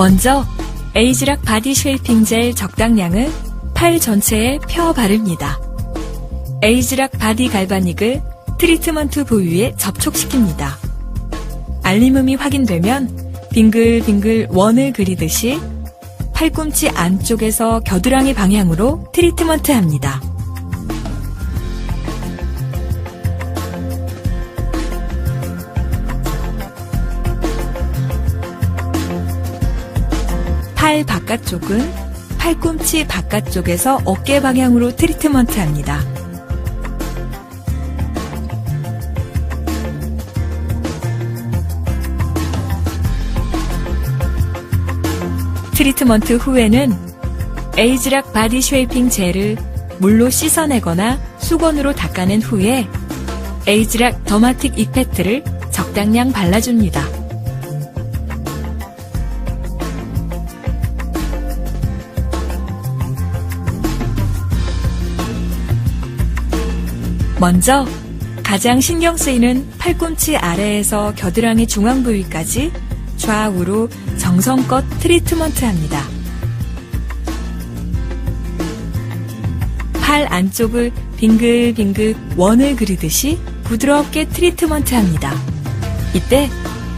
먼저 에이즈락 바디 쉐이핑 젤 적당량을 팔 전체에 펴 바릅니다. 에이즈락 바디 갈바닉을 트리트먼트 부위에 접촉시킵니다. 알림음이 확인되면 빙글빙글 원을 그리듯이 팔꿈치 안쪽에서 겨드랑이 방향으로 트리트먼트 합니다. 팔 바깥쪽은 팔꿈치 바깥쪽에서 어깨 방향으로 트리트먼트 합니다. 트리트먼트 후에는 에이즈락 바디 쉐이핑 젤을 물로 씻어내거나 수건으로 닦아낸 후에 에이즈락 더마틱 이펙트를 적당량 발라줍니다. 먼저 가장 신경 쓰이는 팔꿈치 아래에서 겨드랑이 중앙 부위까지 좌우로 정성껏 트리트먼트 합니다. 팔 안쪽을 빙글빙글 원을 그리듯이 부드럽게 트리트먼트 합니다. 이때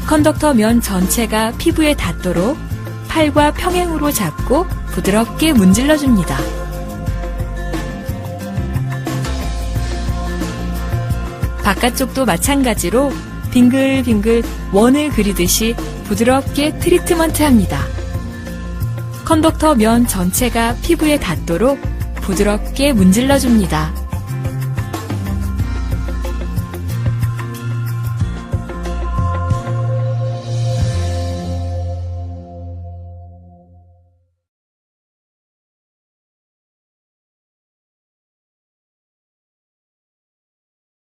컨덕터 면 전체가 피부에 닿도록 팔과 평행으로 잡고 부드럽게 문질러 줍니다. 바깥쪽도 마찬가지로 빙글빙글 원을 그리듯이 부드럽게 트리트먼트 합니다. 컨덕터 면 전체가 피부에 닿도록 부드럽게 문질러 줍니다.